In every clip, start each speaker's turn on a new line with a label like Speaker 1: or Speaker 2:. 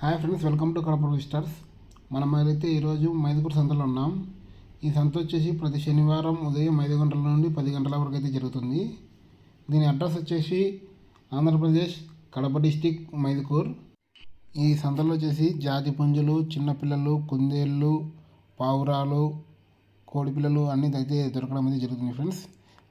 Speaker 1: Hi friends welcome to Kadapa visitors మనం అయితే ఈరోజు మైదుకూరు సంతలో ఉన్నాం ఈ సంత వచ్చేసి ప్రతి శనివారం ఉదయం ఐదు గంటల నుండి పది గంటల వరకు అయితే జరుగుతుంది. దీని అడ్రస్ వచ్చేసి ఆంధ్రప్రదేశ్ కడప డిస్టిక్ మైదుకూర్. ఈ సంతలో వచ్చేసి జాతి పుంజులు చిన్నపిల్లలు కుందేళ్ళు పావురాలు కోడిపిల్లలు అన్నీ అయితే దొరకడం అయితే జరుగుతుంది ఫ్రెండ్స్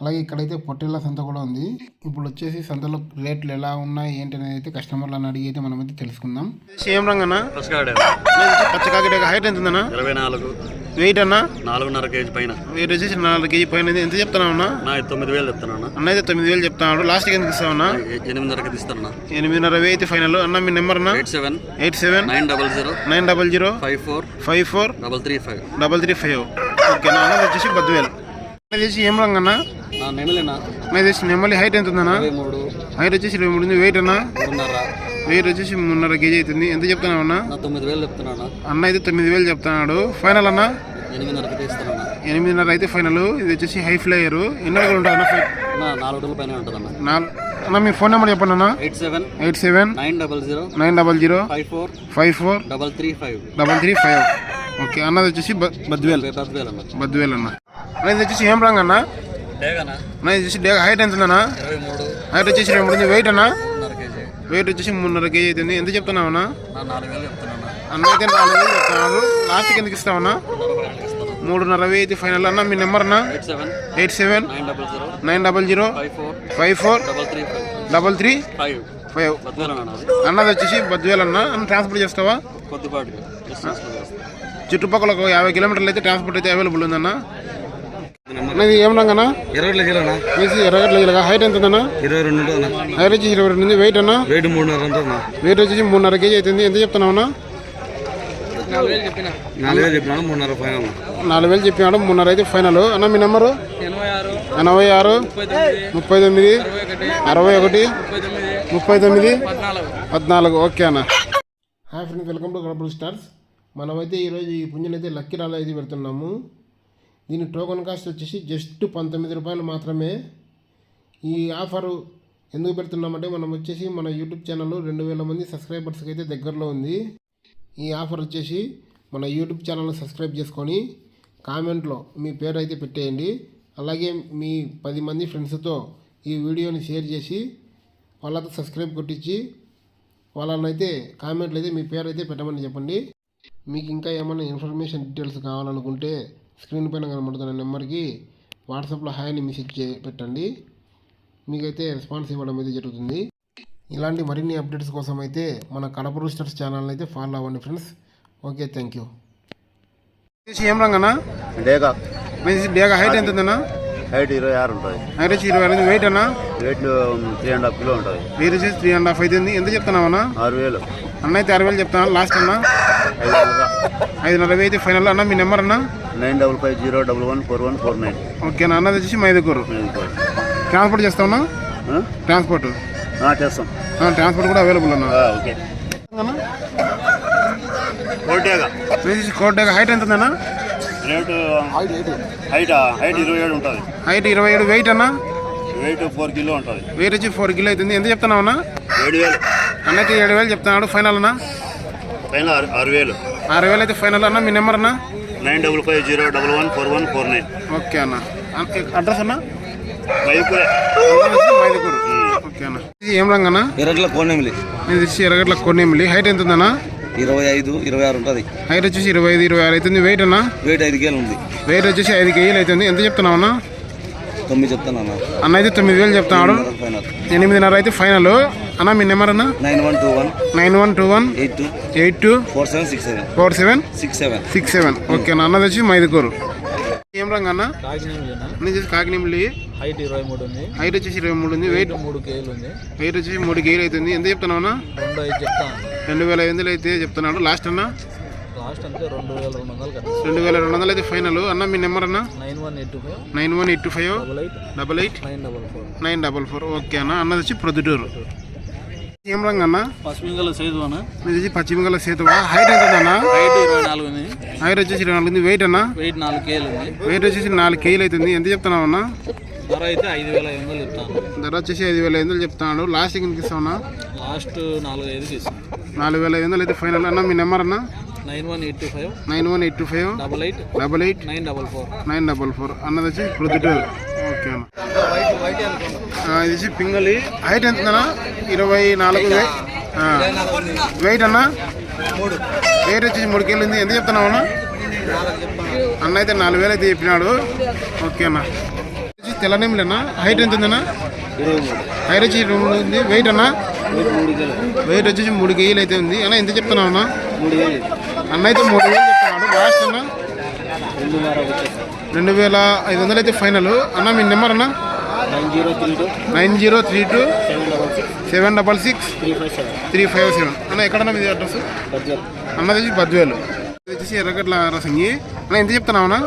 Speaker 1: అలాగే ఇక్కడైతే పొట్టేళ్ళ సంత కూడా ఉంది. ఇప్పుడు వచ్చేసి సంతలో రేట్లు ఎలా ఉన్నాయి ఏంటి అనేది అయితే కస్టమర్లను అడిగి అయితే మనం అయితే తెలుసుకుందాం. సేమ్ రంగనా
Speaker 2: పసుకాడ
Speaker 1: పచ్చకాకి హైట్ ఎంత ఉందన్నా?
Speaker 2: ఇరవై నాలుగు.
Speaker 1: వెయిట్ అన్నా?
Speaker 2: నాలుగున్నర కేజీ పైన.
Speaker 1: వెయిట్ వచ్చేసి నాలుగు కేజీ పైన ఎంత చెప్తున్నావు అన్నా?
Speaker 2: తొమ్మిది వేలు చెప్తాను
Speaker 1: అన్న. అయితే తొమ్మిది వేలు చెప్తున్నాడు. లాస్ట్కి ఎందుకు ఇస్తావన్నా
Speaker 2: ఎనిమిదిన్నరకి తీస్తాను
Speaker 1: ఎనిమిదిన్నర వెయ్యి అయితే ఫైనల్ అన్న మీ నెంబర్ అన్నా?
Speaker 2: Eight seven.
Speaker 1: Eight seven
Speaker 2: nine double zero
Speaker 1: nine double zero
Speaker 2: five four
Speaker 1: five four
Speaker 2: double three five
Speaker 1: double three five okay నా అన్నది వచ్చేసి బద్దువేలు అన్నది వచ్చేసి ఏం రంగు అన్న
Speaker 2: నా. నెమిలిన
Speaker 1: అన్నది వచ్చేసి నెమ్మలి హైట్ ఎంత ఉందన్నా హైట్ వచ్చేసి ఇరవై మూడు ఉంది. వెయిట్ అన్నా? వెయిట్ వచ్చేసి మూడున్నర కేజీ అవుతుంది. ఎంత చెప్తున్నావు అన్న?
Speaker 2: తొమ్మిది వేలు చెప్తున్నాను
Speaker 1: అన్న. అయితే తొమ్మిది వేలు చెప్తున్నాడు. ఫైనల్ అన్న? ఎనిమిదిన్నర అయితే ఫైనల్ ఇది వచ్చేసి హై ఫ్లైయర్ ఎన్ని ఉంటుంది ఫై-
Speaker 2: నా నాలుగు రోజుల పైన ఉంటుందన్న.
Speaker 1: నాలుగు అన్న మీ ఫోన్ నెంబర్ చెప్పండి అన్న.
Speaker 2: Eight seven.
Speaker 1: Eight seven
Speaker 2: nine double zero.
Speaker 1: Nine double zero.
Speaker 2: Five four.
Speaker 1: Five four.
Speaker 2: Double three five.
Speaker 1: Double three five. Okay అన్నది వచ్చేసి బద్వేల్. బద్వేల్ అన్న. ఇది వచ్చేసి ఏం రంగు అన్న అన్న ఇది డేగ. హైట్ ఎంత ఉందన్న? హైట్ వచ్చేసి మూడు ఉంది. వెయిట్ అన్న? వెయిట్ వచ్చేసి మూడున్నర కేజీ అవుతుంది ఎంత చెప్తున్నావు అన్న. అన్న అయితే నాలుగు వేలు చెప్తున్నాడు లాస్ట్కి ఎందుకు ఇస్తావన్నా?
Speaker 2: మూడున్నర
Speaker 1: వెయ్యి అయితే ఫైనల్ అన్న. మీ నెంబర్ అన్న?
Speaker 2: Eight seven. Nine double zero. Five four. Double three five. అన్నది
Speaker 1: వచ్చేసి బద్వేల్ అన్న? అన్న ట్రాన్స్పోర్ట్ చేస్తావా. చుట్టుపక్కల ఒక యాభై కిలోమీటర్లు అయితే ట్రాన్స్పోర్ట్ అయితే అవైలబుల్ ఉందన్న. అన్నది వేసి ఎర్రగడ్ల జిల్లా హైట్ ఎంత ఉందన్న
Speaker 3: ఇరవై రెండు ఉంటుంది
Speaker 1: హైట్ వచ్చేసి ఇరవై రెండు ఉంది. వెయిట్ అన్న?
Speaker 3: వెయిట్ మూడున్నర ఉంటుంది
Speaker 1: వెయిట్ వచ్చేసి మూడున్నర కేజీ అవుతుంది. ఎంత చెప్తున్నావు అన్న?
Speaker 3: నాలుగు వేలు చెప్పినాను మూడున్నర ఫైనల్.
Speaker 1: నాలుగు వేలు చెప్పినాడు మూడున్నర అయితే ఫైనల్. అన్న మీ నెంబరు?
Speaker 3: ఎనభై ఆరు
Speaker 1: ముప్పై తొమ్మిది అరవై ఒకటి ముప్పై తొమ్మిది పద్నాలుగు. ఓకే అన్న. Hi friends welcome to Gadapal stars. మనమైతే ఈరోజు ఈ పుంజుని అయితే లక్కీ రాళ్ళు అయితే పెడుతున్నాము. దీని టోకెన్ కాస్ట్ వచ్చేసి జస్ట్ పంతొమ్మిది రూపాయలు మాత్రమే. ఈ ఆఫరు ఎందుకు పెడుతున్నామంటే మనం వచ్చేసి మన యూట్యూబ్ ఛానల్ రెండు వేల మంది సబ్స్క్రైబర్స్కి అయితే దగ్గరలో ఉంది. ఈ ఆఫర్ వచ్చేసి మన యూట్యూబ్ ఛానల్ని సబ్స్క్రైబ్ చేసుకొని కామెంట్లో మీ పేరు అయితే పెట్టేయండి. అలాగే మీ పది మంది ఫ్రెండ్స్తో ఈ వీడియోని షేర్ చేసి వాళ్ళతో సబ్స్క్రైబ్ కొట్టించి వాళ్ళనైతే కామెంట్లు అయితే మీ పేరు అయితే పెట్టమని చెప్పండి. మీకు ఇంకా ఏమైనా ఇన్ఫర్మేషన్ డీటెయిల్స్ కావాలనుకుంటే స్క్రీన్ పైన కనబడుతున్న నెంబర్కి వాట్సాప్లో హాయ్ని మెసేజ్ చే పెట్టండి. మీకైతే రెస్పాన్స్ ఇవ్వడం అయితే జరుగుతుంది. ఇలాంటి మరిన్ని అప్డేట్స్ కోసం అయితే మన కడప రూస్టర్స్ ఛానల్ అయితే ఫాలో అవ్వండి ఫ్రెండ్స్. Okay thank you. ఏం
Speaker 4: డేగా.
Speaker 1: డేగా హైట్ ఎంత ఉందన్నా?
Speaker 4: హైట్ ఇరవై ఆరు ఉంటుంది.
Speaker 1: హైట్ వచ్చి ఇరవై ఐదు వెయిట్ అన్నా?
Speaker 4: Weight three and half kilo ఉంటుంది.
Speaker 1: వెయిట్ వచ్చేసి త్రీ అండ్ హాఫ్ అవుతుంది ఎంత చెప్తున్నావన్నా
Speaker 4: ఆరు వేలు.
Speaker 1: అన్న అయితే అరవై వేలు చెప్తాను లాస్ట్ అన్న?
Speaker 4: ఐదున్నర.
Speaker 1: ఐదున్నర. వెయ్యి అయితే ఫైనల్ అన్న మీ నెంబర్ అన్న?
Speaker 4: Nine double five zero double one four one four nine.
Speaker 1: Okay అన్న అన్నది వచ్చేసి మైదుకూరు. ట్రాన్స్పోర్ట్ చేస్తామన్నా ట్రాన్స్పోర్ట్.
Speaker 4: చేస్తాం.
Speaker 1: ట్రాన్స్పోర్ట్ కూడా అవైలబుల్ అన్న.
Speaker 4: ఓకే. కోటేగా.
Speaker 1: కోట హైట్ ఎంత ఉందన్న
Speaker 4: రేటు హైట్ హైట్? ఇరవై ఏడు ఉంటుంది.
Speaker 1: హైట్ ఇరవై ఏడు. వెయిట్ అన్న?
Speaker 4: వెయిట్ ఫోర్ కిలో ఉంటుంది.
Speaker 1: వెయిట్ వచ్చి ఫోర్ కిలో అవుతుంది. ఎంత చెప్తున్నావు అన్న?
Speaker 4: ఏడు వేలు.
Speaker 1: అన్నైతే ఏడు వేలు చెప్తున్నాడు. ఫైనల్ అన్న?
Speaker 4: ఆరు ఆరు వేలు.
Speaker 1: ఆరు వేలు అయితే ఫైనల్ అన్న. మీ నెంబర్ అన్న?
Speaker 4: Nine double five zero double one four one four nine.
Speaker 1: Okay అన్న. అడ్రస్ అన్న? మైదుకూరు. ఓకే అన్న. ఇది ఏం రంగు అన్న?
Speaker 3: ఇరవై కోణమిలి
Speaker 1: ఇది వచ్చి ఎర్రగడ్ల కొన్నేమిలి హైట్ ఎంత ఉందన్న
Speaker 3: ఇరవై ఐదు ఇరవై ఆరు ఉంటుంది.
Speaker 1: హైట్ వచ్చేసి ఇరవై ఐదు ఇరవై ఆరు అవుతుంది. వెయిట్ అన్న?
Speaker 3: వెయిట్ ఐదు కేలు ఉంది.
Speaker 1: వెయిట్ వచ్చేసి ఐదు కేజీలు అవుతుంది. ఎంత చెప్తున్నావు అన్న?
Speaker 3: తొమ్మిది చెప్తాను అన్న.
Speaker 1: అన్న అయితే తొమ్మిది వేలు చెప్తున్నాడు. ఎనిమిదిన్నర అయితే ఫైనల్ అన్న మీ నెంబర్ అన్న?
Speaker 3: Nine one two one.
Speaker 1: Nine one two one.
Speaker 3: Eight two.
Speaker 1: Eight two.
Speaker 3: Four seven six seven.
Speaker 1: Four seven.
Speaker 3: Six seven.
Speaker 1: Six seven. Okay అన్న అన్నది వచ్చి మైదుకూరు ఏం రంగు అన్న? నేను చేసి కాకినేమిలి
Speaker 5: హైట్ ఇరవై మూడు ఉంది.
Speaker 1: హైట్ వచ్చేసి ఇరవై మూడు ఉంది. వెయిట్
Speaker 5: మూడు కేజీలు ఉంది.
Speaker 1: వెయిట్ వచ్చేసి మూడు కేజీలు అవుతుంది ఎంత చెప్తున్నావు అన్న?
Speaker 5: రెండు ఐదు చెప్తాను
Speaker 1: రెండు వేల ఐదు వందలు అయితే చెప్తున్నాడు. లాస్ట్ అన్న?
Speaker 5: లాస్ట్ అంటే రెండు వేల రెండు వందలు కదా
Speaker 1: రెండు వేల రెండు వందలు అయితే ఫైనల్ అన్న మీ నెంబర్ అన్న?
Speaker 5: Nine one eight five.
Speaker 1: Nine one eight five.
Speaker 5: Double eight.
Speaker 1: Double eight.
Speaker 5: Nine double four.
Speaker 1: Nine double four. Okay అన్న. అన్నది వచ్చి ప్రొద్దుటూరు. ఏం రంగు అన్న?
Speaker 5: పశ్చిమగల అన్న.
Speaker 1: ఇది వచ్చి పశ్చిమగల సేతువా? హైట్ ఎంత అన్న?
Speaker 5: హైట్ ఇరవై నాలుగు ఉంది.
Speaker 1: హైట్ వచ్చేసి ఇరవై నాలుగు ఉంది. వెయిట్ అన్న?
Speaker 5: వెయిట్ నాలుగు కేజీలు ఉంది.
Speaker 1: వెయిట్ వచ్చేసి నాలుగు కేజీలు అవుతుంది. ఎంత చెప్తున్నావు అన్న?
Speaker 5: ధర అయితే ఐదు వేల ఐదు వందలు చెప్తాను.
Speaker 1: ధర వచ్చేసి ఐదు వేల ఐదు వందలు చెప్తున్నాడు. లాస్ట్ కిందకి ఇస్తామన్నా
Speaker 5: లాస్ట్ నాలుగు ఐదుకి ఇస్తాను.
Speaker 1: నాలుగు వేల ఐదు వందలు అయితే ఫైనల్ అన్న మీ నెంబర్ అన్న?
Speaker 5: Nine one eight two five
Speaker 1: nine one eight two five
Speaker 5: double eight
Speaker 1: double eight
Speaker 5: nine double four
Speaker 1: nine double four అన్నది వచ్చి ప్రొద్దుటూరు ఓకే అన్న. ఇది వచ్చి పింగళి. హైట్ ఎంతనా ఇరవై నాలుగు. వెయిట్. అన్న? వెయిట్ వచ్చేసి మూడు కేజీలు ఉంది. ఎంత చెప్తున్నావు అన్న? అన్న అయితే నాలుగు వేలు అయితే చెప్పినాడు. ఓకే అన్న. వచ్చి తెల్లనేమిలి అన్న. హైట్ ఎంత ఉందన్న హైట్ వచ్చి మూడు ఉంది. వెయిట్ అన్న? వెయిట్ వచ్చేసి మూడు కేజీలు అయితే ఉంది. అన్న ఎంత చెప్తున్నావు అన్న? అన్న అయితే మూడు వేలు చెప్తున్నాడు లాస్ట్ అన్న? రెండు వేల ఐదు వందలు అయితే ఫైనల్ అన్న మీ నెంబర్ అన్న? Nine zero three two seven double six three five seven. అన్న ఎక్కడన్నా మీది అడ్రస్? అన్నది వచ్చి బద్వేలు. వచ్చేసి ఎర్రగడ్ల రసంగి. అన్న ఎంత చెప్తున్నావు అన్న?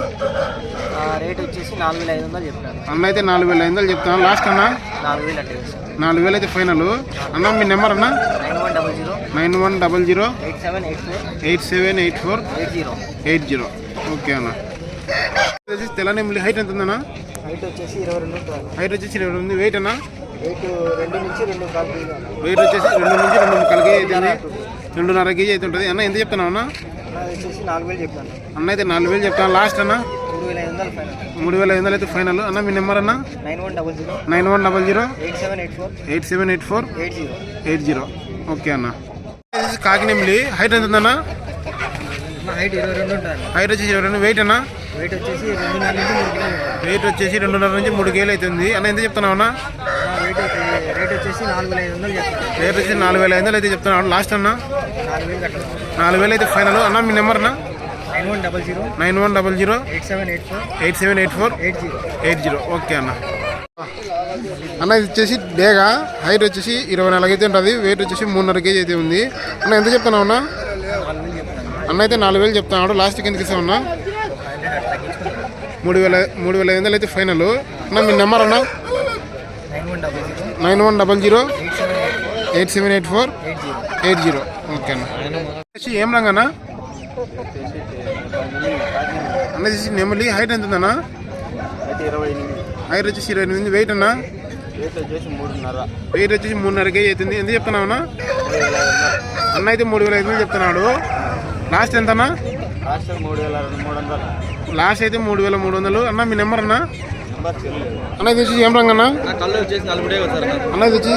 Speaker 6: రేట్ వచ్చేసి నాలుగు వేల ఐదు వందలు చెప్పాను
Speaker 1: అన్న అయితే నాలుగు వేల ఐదు వందలు చెప్తాను లాస్ట్ అన్న?
Speaker 6: నాలుగు వేలు అట్లా
Speaker 1: నాలుగు వేలు అయితే ఫైనల్. అన్న మీ నెంబర్ అన్న?
Speaker 6: Nine one double zero. Eight seven eight four.
Speaker 1: Eight
Speaker 6: zero.
Speaker 1: Okay అన్న. వచ్చేసి తెల్లనేమిలి హైట్ ఎంత ఉందన్న
Speaker 6: హైట్ వచ్చేసి ఇరవై రెండు ఉంటుంది
Speaker 1: హైట్ వచ్చేసి ఇరవై ఉంది వెయిట్ అన్న?
Speaker 6: వెయిట్ రెండు నుంచి రెండు
Speaker 1: వెయిట్ వచ్చేసి రెండు నుంచి రెండు ముక్కల కేజీ అవుతుంది రెండున్నర కేజీ అయితే ఉంటుంది. అన్న ఎంత చెప్తున్నావు అన్న? అన్న అయితే నాలుగు వేలు చెప్తాను లాస్ట్ అన్న?
Speaker 6: మూడు వేల ఐదు వందలు
Speaker 1: అయితే ఫైనల్. అన్న మీ నెంబర్ అన్న?
Speaker 6: Nine one double zero.
Speaker 1: Nine one double zero
Speaker 6: eight seven eight four.
Speaker 1: Eight seven eight four
Speaker 6: eight zero.
Speaker 1: Eight zero okay అన్న కాకినెమిలి హైట్ ఎంత ఉందన్న?
Speaker 6: హైట్ ఇరవై రెండు
Speaker 1: హైట్ వచ్చేసి ఇరవై రెండు. వెయిట్ అన్న?
Speaker 6: వెయిట్ వచ్చేసి రెండున్నర నుంచి మూడు కిలోలు
Speaker 1: వెయిట్ వచ్చేసి రెండున్నర నుంచి మూడు కేలు అవుతుంది అన్న ఎంత చెప్తున్నావు అన్న?
Speaker 6: వెయిట్ రేట్ వచ్చేసి నాలుగు వేల ఐదు వందలు చెప్తాను
Speaker 1: రేట్ వచ్చేసి నాలుగు వేల ఐదు వందలు అయితే చెప్తున్నాడు లాస్ట్ అన్న?
Speaker 6: నాలుగు వేలు
Speaker 1: అయితే ఫైనల్. అన్న మీ నెంబర్ అన్న?
Speaker 6: Nine one double zero eight seven eight four
Speaker 1: eight
Speaker 6: zero
Speaker 1: okay అన్న. అన్న ఇది వచ్చేసి డేగా. హైట్ వచ్చేసి ఇరవై నాలుగు అయితే ఉంటుంది. వెయిట్ వచ్చేసి మూడున్నర కేజీ అయితే ఉంది. అన్న ఎంత చెప్తున్నావు అన్న? అన్న అయితే నాలుగు వేలు చెప్తున్నాడు. లాస్ట్కి ఎందుకు ఇస్తావు అన్న? మూడు వేల మూడు వేల ఐదు వందలు అయితే ఫైనల్ అన్న మీ నెంబర్ అన్న?
Speaker 6: Nine one double zero eight seven
Speaker 1: eight four
Speaker 6: eight zero
Speaker 1: okay అన్న. ఏం రంగు అన్న వచ్చేసి నెమలి హైట్ ఎంత ఉందన్న
Speaker 6: అయితే ఇరవై ఎనిమిది.
Speaker 1: హైట్ వచ్చేసి ఇరవై ఎనిమిది వెయిట్ అన్న?
Speaker 6: రేట్ వచ్చేసి మూడున్నర.
Speaker 1: వెయిట్ వచ్చేసి మూడున్నర కేజీ అవుతుంది ఎంత చెప్తున్నావు అన్న? అన్న అయితే మూడు వేల ఐదు వందలు చెప్తున్నాడు. లాస్ట్ ఎంత అన్న
Speaker 6: లాస్ట్
Speaker 1: అయితే మూడు వేల మూడు వందలు. అన్న మీ నెంబర్ అన్న? అన్న ఇది వచ్చి ఏం రంగు అన్న? అన్న ఇది వచ్చి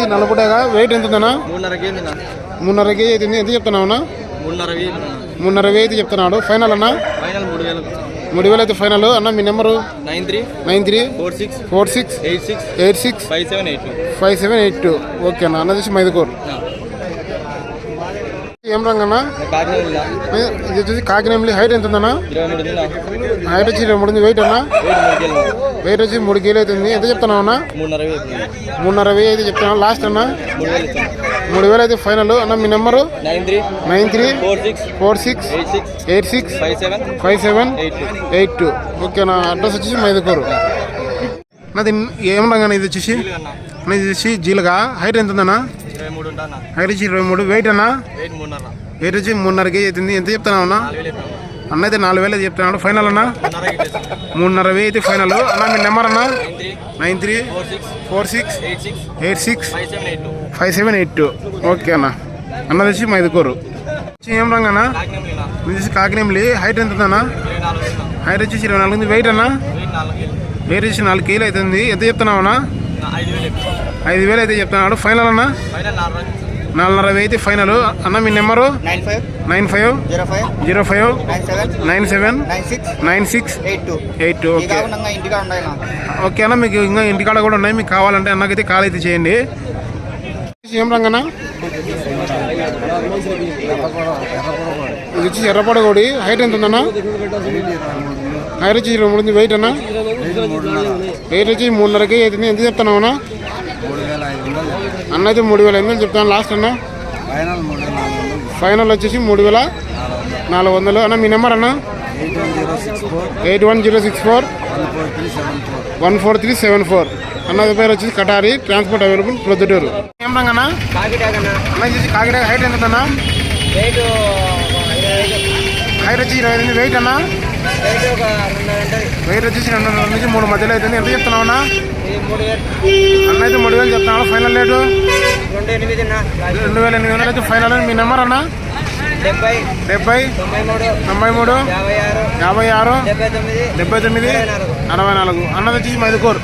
Speaker 1: వెయిట్ ఎంత ఉందన్న
Speaker 5: మూడున్నర కేజీ
Speaker 1: మూడున్నర కేజీ అవుతుంది ఎంత చెప్తున్నావు అన్న?
Speaker 5: మూడున్నర వేలు
Speaker 1: వెయ్యి అయితే చెప్తున్నాడు. ఫైనల్ అన్న?
Speaker 5: ఫైనల్ మూడు వేలకు
Speaker 1: మూడు వేలు అయితే ఫైనల్ అన్న మీ number?
Speaker 5: Nine three.
Speaker 1: Nine three.
Speaker 5: Four six.
Speaker 1: Four six.
Speaker 5: Eight six.
Speaker 1: Eight six.
Speaker 5: Five seven eight two.
Speaker 1: Five seven eight two. Okay అన్న. అన్న వచ్చి మైదుకూరు. ఏం రంగు అన్న?
Speaker 5: కాకినాడ
Speaker 1: ఇది వచ్చేసి కాకినేమిలి హైట్ ఎంత ఉందన్న? హైట్ వచ్చి మూడు ఉంది. వెయిట్ అన్న?
Speaker 5: వెయిట్
Speaker 1: వచ్చి మూడు కేజీలు అవుతుంది ఎంత చెప్తున్నావు అన్న?
Speaker 5: మూడున్నర వేలు
Speaker 1: మూడున్నర వెయ్యి అయితే చెప్తున్నాను లాస్ట్ అన్న
Speaker 5: మూడు వేలు
Speaker 1: అయితే ఫైనల్ అన్న మీ number
Speaker 5: nine three
Speaker 1: nine three
Speaker 5: four six eight six five seven eight two
Speaker 1: okay నా అడ్రస్ వచ్చేసి మైదుకూరు. నాది ఏం రంగా ఇది వచ్చేసి? ఇది వచ్చి జీలగా. హైట్ ఎంత ఉందన్న? హైట్ వచ్చి ఇరవై మూడు. వెయిట్ అన్న?
Speaker 5: వెయిట్
Speaker 1: వచ్చి మూడున్నర కేజీ అవుతుంది. ఎంత చెప్తున్నావు అన్న. అన్న అయితే నాలుగు వేలు అయితే చెప్తున్నాడు. ఫైనల్ అన్న?
Speaker 5: మూడున్నర ఇస్తాను
Speaker 1: వెయ్యి అయితే ఫైనల్ అన్న మీ నెంబర్ అన్న?
Speaker 5: Nine three four six eight six five seven eight two
Speaker 1: okay అన్న. అన్న వచ్చి మైదుకూరు ఏం రంగు అన్న? ఇది కాకినేమిలి? హైట్ ఎంత ఉందన్న? హైట్ వచ్చేసి ఇరవై నాలుగు ఉంది. వెయిట్ అన్న?
Speaker 5: వెయిట్ నాలుగు
Speaker 1: వచ్చి నాలుగు కేలు అవుతుంది. ఎంత చెప్తున్నావు అన్న?
Speaker 5: ఐదు వేలు
Speaker 1: ఐదు వేలు అయితే చెప్తున్నాడు. ఫైనల్ అన్న? నాలుగున్నర అయితే ఫైనల్ అన్న మీ number?
Speaker 6: Nine five. Zero five. Nine seven.
Speaker 1: Nine
Speaker 6: six. Eight two.
Speaker 1: Okay. Okay అన్న మీకు ఇంకా ఇంటికాడ కూడా ఉన్నాయి. మీకు కావాలంటే అన్నకైతే కాల్ అయితే చేయండి. ఏం రంగన్న? ఇది వచ్చి ఎర్రపడ కొడి హైట్ ఎంత ఉందన్న హైట్ వచ్చి ఉంది. వెయిట్ అన్న? వెయిట్ వచ్చి మూడున్నరకి. ఎంత చెప్తున్నావు అన్న అన్న అయితే మూడు వేల వందలు చెప్తాను లాస్ట్ అన్న.
Speaker 6: ఫైనల్
Speaker 1: వచ్చేసి మూడు వేల నాలుగు వందలు. అన్న మీ నెంబర్ అన్న?
Speaker 6: Eight one zero six four.
Speaker 1: One four.
Speaker 6: Three seven four.
Speaker 1: అన్నది పేరు వచ్చేసి కటారి. Transport available Proddatur. ఏం రంగన్న అన్న? వచ్చేసి కాకినాడ హైట్ ఎంత అన్న?
Speaker 6: రేటు
Speaker 1: హైట్ వచ్చి ఇరవై ఎనిమిది. వెయిట్ అన్న? వెయిట్ వచ్చేసి రెండు వందల నుంచి మూడు మధ్యలో అవుతుంది ఎంత చెప్తున్నావు అన్న? అన్న అయితే మూడు వేలు చెప్తున్నావు? Final rate?
Speaker 6: రెండు
Speaker 1: వేల ఎనిమిది వందలు అయితే ఫైనల్ మీ నెంబర్ అన్న?
Speaker 6: డెబ్బై
Speaker 1: డెబ్బై
Speaker 6: తొంభై మూడు యాభై ఆరు
Speaker 1: యాభై ఆరు
Speaker 6: డెబ్బై తొమ్మిది
Speaker 1: డెబ్బై తొమ్మిది అరవై నాలుగు. అన్నది వచ్చేసి మైదుకూరు.